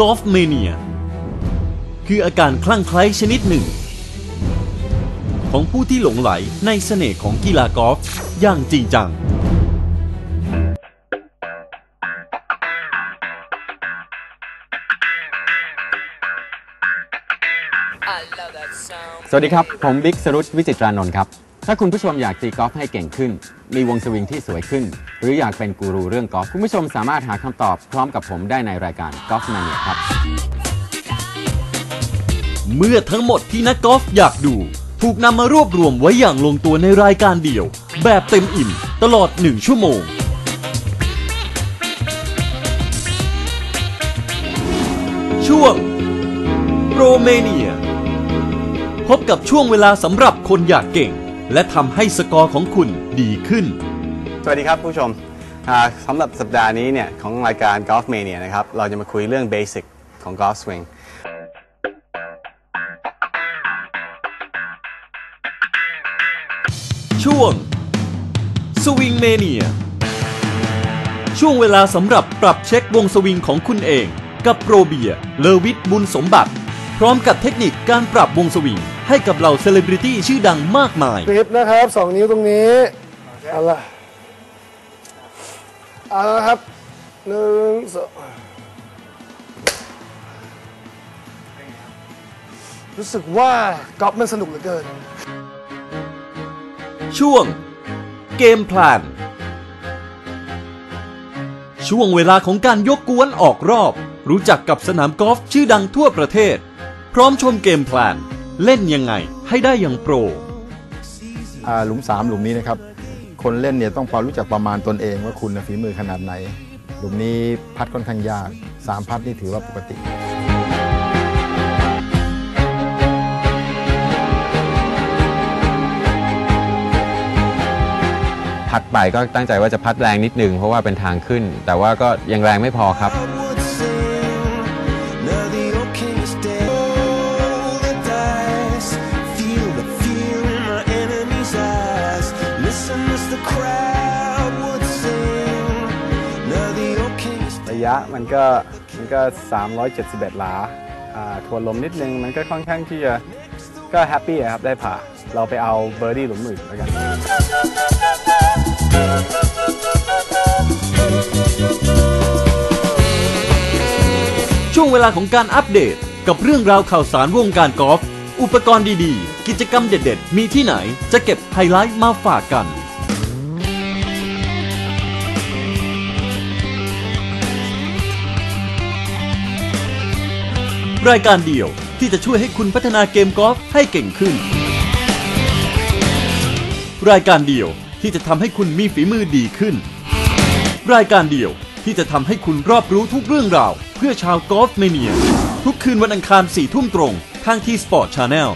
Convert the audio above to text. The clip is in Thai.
กอล์ฟเมเนียคืออาการคลั่งไคล้ชนิดหนึ่ง ของผู้ที่หลงไหลในเสน่ห์ของกีฬากอล์ฟอย่างจริงจัง สวัสดีครับ ผมบิ๊กสรุตวิจิตรานนท์ครับ ถ้าคุณผู้ชมอยากตีกอล์ฟให้เก่งขึ้น มีวงสวิงที่สวยขึ้น หรืออยากเป็นกูรูเรื่องกอล์ฟคุณผู้ชมสามารถหาคำตอบพร้อมกับผมได้ในรายการกอล์ฟแมนครับ เมื่อทั้งหมดที่นักกอล์ฟอยากดู ถูกนำมารวบรวมไว้อย่างลงตัวในรายการเดียว แบบเต็มอิ่ม ตลอด 1 ชั่วโมง ช่วงโรเมเนีย พบกับช่วงเวลาสำหรับคนอยากเก่ง และทำให้สกอร์ของคุณดีขึ้น สวัสดีครับผู้ชมอ่าสำหรับสัปดาห์นี้เนี่ยของรายการ Golf Mania นะครับ เราจะมาคุยเรื่องเบสิกของ Golf Swing ช่วงสวิงเมเนียช่วงเวลาสำหรับปรับเช็ควงสวิงของคุณเอง กับโปรเบียร์เลอวิทบุญสมบัติ พร้อมกับเทคนิคการปรับวงสวิง ให้กับเหล่าเซเลบริตี้ชื่อดังมากมายกริปนะครับสองนิ้วตรงนี้ เอาละเอาละครับหนึ่งสองรู้สึกว่ากอล์ฟมันสนุกเหลือเกิน ช่วง เกมพลาน ช่วงเวลาของการยกกวนออกรอบ รู้จักกับสนามกอล์ฟชื่อดังทั่วประเทศ พร้อมชมเกมพลาน เล่นยังไงให้ได้อย่างโปร อ่าหลุม3หลุมนี้นะครับ คนเล่นเนี่ยต้องพอรู้จักประมาณตนเองว่าคุณน่ะฝีมือขนาดไหน หลุมนี้พัดค่อนข้างยาก3พัดนี่ถือว่าปกติ พัดไปก็ตั้งใจว่าจะพัดแรงนิดนึงเพราะว่าเป็นทางขึ้น แต่ว่าก็ยังแรงไม่พอครับ ยะมันก็มันก็ 371 หลาอ่าทวนลมนิดนึง มันก็ค่อนข้างที่จะก็แฮปปี้อะครับ ได้ผ่า เราไปเอาเบอร์ดี้หลุมอื่นแล้วกัน ช่วงเวลาของการอัปเดตกับเรื่องราวข่าวสารวงการกอล์ฟอุปกรณ์ดีๆ กิจกรรมเด็ดๆ มีที่ไหนจะเก็บไฮไลท์มาฝากกัน รายการเดียวที่จะช่วยให้คุณพัฒนาเกมกอล์ฟให้เก่งขึ้น รายการเดียวที่จะทำให้คุณมีฝีมือดีขึ้น รายการเดียวที่จะทำให้คุณรอบรู้ทุกเรื่องราว เพื่อชาวกอล์ฟเมเนีย ทุกคืนวันอังคาร4ทุ่มตรง ทางที่สปอร์ตชาแนล